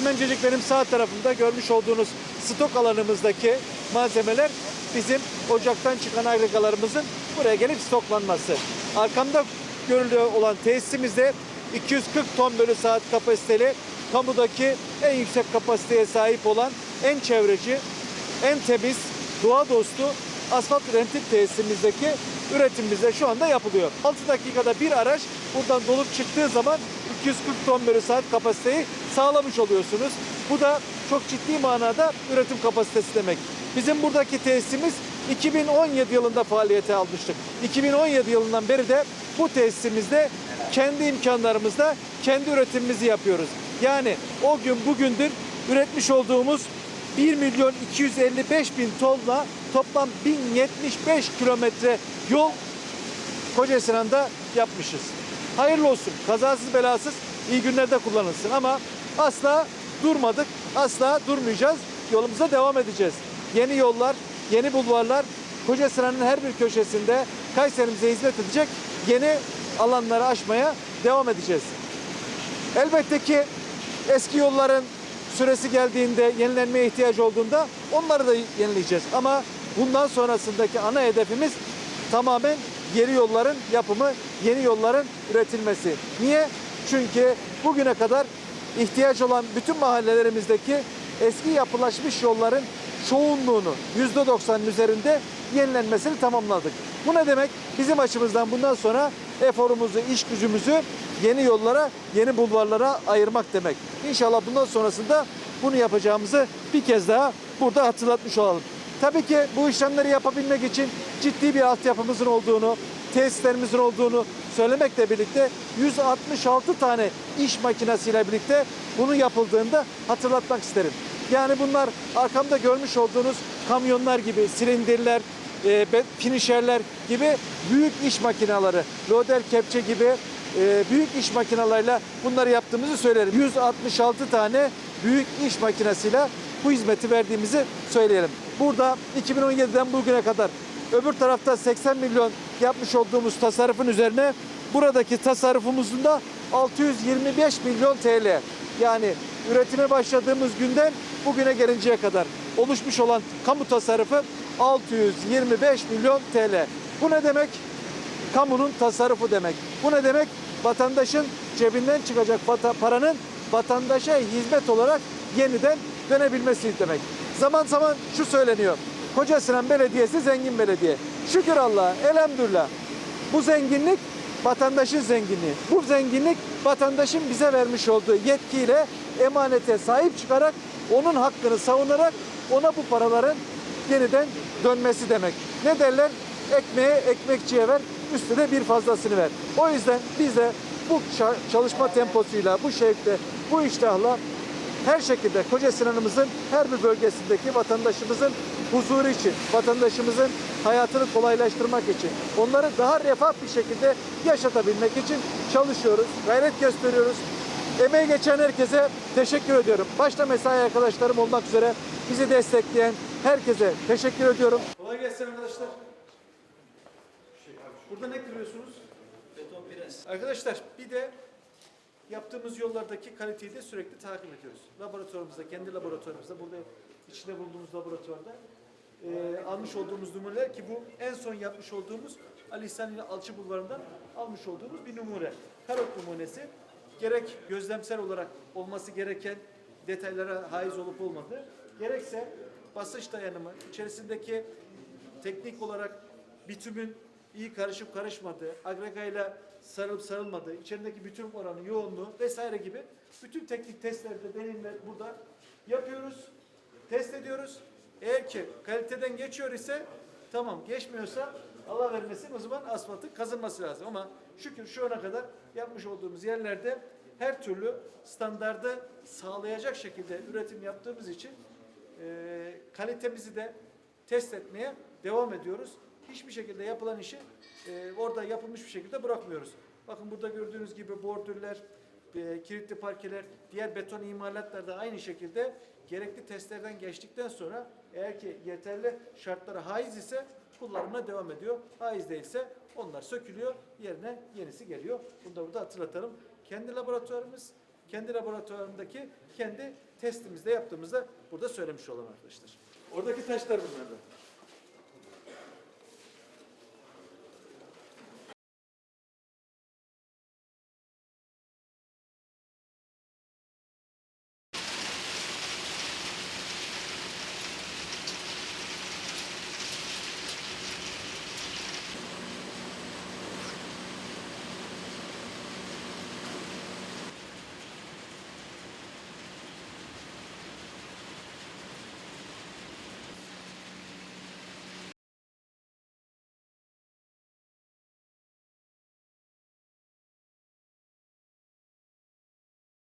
Hemencecik benim sağ tarafımda görmüş olduğunuz stok alanımızdaki malzemeler bizim ocaktan çıkan aygıgalarımızın buraya gelip stoklanması. Arkamda görülüyor olan tesisimizde 240 ton bölü saat kapasiteli kamudaki en yüksek kapasiteye sahip olan en çevreci, en temiz, doğa dostu asfalt üretim tesisimizdeki üretimimizde şu anda yapılıyor. 6 dakikada bir araç buradan dolup çıktığı zaman 240 ton bölü saat kapasiteyi sağlamış oluyorsunuz. Bu da çok ciddi manada üretim kapasitesi demek. Bizim buradaki tesisimiz 2017 yılında faaliyete almıştık. 2017 yılından beri de bu tesisimizde kendi imkanlarımızda kendi üretimimizi yapıyoruz. Yani o gün bugündür üretmiş olduğumuz 1 milyon 255 bin tonla toplam 1075 kilometre yol Kocaeli'nde yapmışız. Hayırlı olsun. Kazasız belasız iyi günlerde kullanılsın ama asla durmadık. Asla durmayacağız. Yolumuza devam edeceğiz. Yeni yollar, yeni bulvarlar Kocaeli'nin her bir köşesinde Kayseri'mize hizmet edecek yeni alanları aşmaya devam edeceğiz. Elbette ki eski yolların süresi geldiğinde, yenilenmeye ihtiyaç olduğunda onları da yenileyeceğiz. Ama bundan sonrasındaki ana hedefimiz tamamen yeni yolların yapımı, yeni yolların üretilmesi. Niye? Çünkü bugüne kadar ihtiyaç olan bütün mahallelerimizdeki eski yapılaşmış yolların çoğunluğunu %90'ın üzerinde yenilenmesini tamamladık. Bu ne demek? Bizim açımızdan bundan sonra eforumuzu, iş gücümüzü yeni yollara, yeni bulvarlara ayırmak demek. İnşallah bundan sonrasında bunu yapacağımızı bir kez daha burada hatırlatmış olalım. Tabii ki bu işlemleri yapabilmek için ciddi bir altyapımızın olduğunu, tesislerimizin olduğunu söylemekle birlikte 166 tane iş makinesiyle birlikte bunun yapıldığında hatırlatmak isterim. Yani bunlar arkamda görmüş olduğunuz kamyonlar gibi, silindirler, e, finişerler gibi büyük iş makineleri, loader kepçe gibi e, büyük iş makinalarıyla bunları yaptığımızı söylerim. 166 tane büyük iş makinesiyle bu hizmeti verdiğimizi söyleyelim. Burada 2017'den bugüne kadar öbür tarafta 80 milyon yapmış olduğumuz tasarrufun üzerine buradaki tasarrufumuzun da 625 milyon TL. Yani üretime başladığımız günden bugüne gelinceye kadar oluşmuş olan kamu tasarrufu 625 milyon TL. Bu ne demek? Kamunun tasarrufu demek. Bu ne demek? Vatandaşın cebinden çıkacak paranın vatandaşa hizmet olarak yeniden dönebilmesi demek. Zaman zaman şu söyleniyor. Koca Sinan Belediyesi zengin belediye. Şükür Allah'a, elhamdülillah. Bu zenginlik vatandaşın zenginliği. Bu zenginlik vatandaşın bize vermiş olduğu yetkiyle emanete sahip çıkarak onun hakkını savunarak ona bu paraların yeniden dönmesi demek. Ne derler? Ekmeğe ekmekçiye ver, üstüne bir fazlasını ver. O yüzden biz de bu ça- çalışma temposuyla, bu şevkle, bu iştahla her şekilde Koca Sinan'ımızın her bir bölgesindeki vatandaşımızın huzuru için, vatandaşımızın hayatını kolaylaştırmak için, onları daha refah bir şekilde yaşatabilmek için çalışıyoruz, gayret gösteriyoruz. Emeği geçen herkese teşekkür ediyorum. Başta mesai arkadaşlarım olmak üzere bizi destekleyen herkese teşekkür ediyorum. Kolay gelsin arkadaşlar. Burada ne kırıyorsunuz? Beton pres. Arkadaşlar bir de yaptığımız yollardaki kaliteyi de sürekli takip ediyoruz. Laboratuvarımızda, kendi laboratuvarımızda, burada içinde bulunduğumuz laboratuvarda e, almış olduğumuz numuneler ki bu en son yapmış olduğumuz Ali İhsan ile Alçı Bulvarı'ndan almış olduğumuz bir numune. Karot numunesi gerek gözlemsel olarak olması gereken detaylara haiz olup olmadığı, gerekse basınç dayanımı, içerisindeki teknik olarak bitümün iyi karışıp karışmadığı, agregayla sarılıp sarılmadığı, içerideki bütün oranı, yoğunluğu vesaire gibi bütün teknik testlerde, deneyimler burada yapıyoruz, test ediyoruz. Eğer ki kaliteden geçiyor ise tamam, geçmiyorsa Allah vermesin o zaman asfaltın kazınması lazım. Ama şükür şu ana kadar yapmış olduğumuz yerlerde her türlü standardı sağlayacak şekilde üretim yaptığımız için e, kalitemizi de test etmeye devam ediyoruz. Hiçbir şekilde yapılan işi e, orada yapılmış bir şekilde bırakmıyoruz. Bakın burada gördüğünüz gibi bordürler, e, kilitli parkeler, diğer beton imalatlar da aynı şekilde gerekli testlerden geçtikten sonra eğer ki yeterli şartlara haiz ise kullanımına devam ediyor. Haiz değilse onlar sökülüyor, yerine yenisi geliyor. Bunu da burada hatırlatalım. Kendi laboratuvarımız kendi laboratuvarındaki kendi testimizde yaptığımızda burada söylemiş olalım arkadaşlar. Oradaki taşlar bunlar.